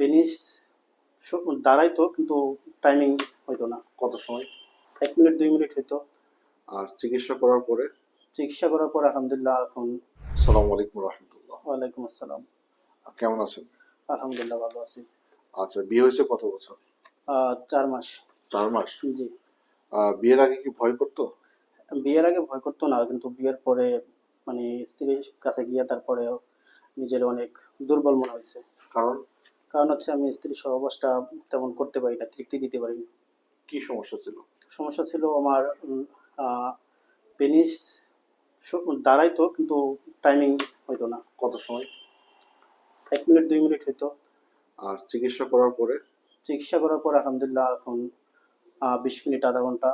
Penis দাঁড়াইতো কিন্তু timing হইতো না কত সময়। এক মিনিট দুই মিনিট হইতো। আর চিকিৎসা করার পরে? চিকিৎসা করার পর আলহামদুলিল্লাহ এখন সালাম আলাইকুম রহমতুল্লাহ। ওয়ালাইকুম আসসালাম। কেমন আছেন? আলহামদুলিল্লাহ ভালো আছি। আচ্ছা বিয়ে হয়েছে কত বছর? চার মাস। চার মাস? জি। বিয়ের আগে কি ভয় করতো? বিয়ের আগে ভয় করতো না কিন্তু বিয়ের পরে মানে স্ত্রীর কাছে গিয়ে তারপরে নিজের অনেক দুর্বল মনে হয়েছে। কারণ কারণ হচ্ছে আমি স্ত্রী সহবাসটা তেমন করতে পারি না তৃপ্তি দিতে পারি না। কি সমস্যা ছিল? সমস্যা ছিল আমার পেনিস দাঁড়াইতো কিন্তু টাইমিং হইতো না। কত সময়? এক মিনিট দুই মিনিট হইতো। আর চিকিৎসা করার পরে? চিকিৎসা করার পর আলহামদুলিল্লাহ এখন বিশ মিনিট আধা ঘণ্টা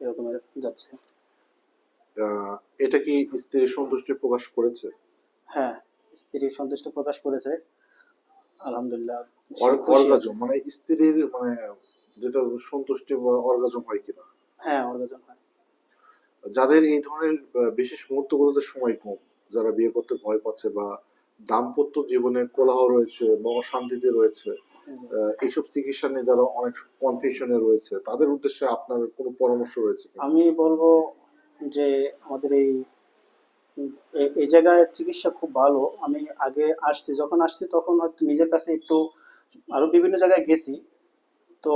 এরকমের যাচ্ছে। এটা কি স্ত্রীর সন্তুষ্টি প্রকাশ করেছে? হ্যাঁ স্ত্রী সন্তুষ্ট প্রকাশ করেছে। আলহামদুলিল্লাহ। অর্গাজম মানে স্ত্রীর মানে যেটা সন্তুষ্টি বা অর্গাজম হয় কিনা? হ্যাঁ অর্গাজম হয়। যাদের এই ধরনের বিশেষ মুহূর্তগুলোতে সময় কম যারা বিয়ে করতে ভয় পাচ্ছে বা দাম্পত্য জীবনে কোলাহ রয়েছে বা অশান্তিতে রয়েছে এইসব চিকিৎসা নিয়ে যারা অনেক কনফিউশনে রয়েছে তাদের উদ্দেশ্যে আপনার কোনো পরামর্শ রয়েছে আমি বলব যে আমাদের এই এই জায়গায় চিকিৎসা খুব ভালো। আমি আগে আসছি, যখন আসছি তখন হয়তো নিজের কাছে একটু আরও বিভিন্ন জায়গায় গেছি, তো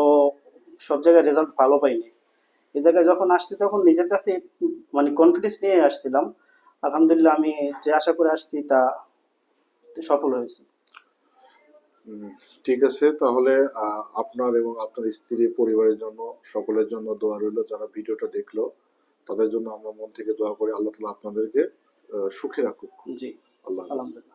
সব জায়গায় রেজাল্ট ভালো পাইনি। এই জায়গায় যখন আসছি তখন নিজের কাছে মানে কনফিডেন্স নিয়ে আসছিলাম। আলহামদুলিল্লাহ আমি যে আশা করে আসছি তা সফল হয়েছি। ঠিক আছে। তাহলে আপনার এবং আপনার স্ত্রী, পরিবারের জন্য, সকলের জন্য দোয়া রইল, যারা ভিডিওটা দেখল। তাদের জন্য আমরা মন থেকে দোয়া করি, আল্লাহ তালা আপনাদেরকে সুখে রাখুক। জি। আল্লাহ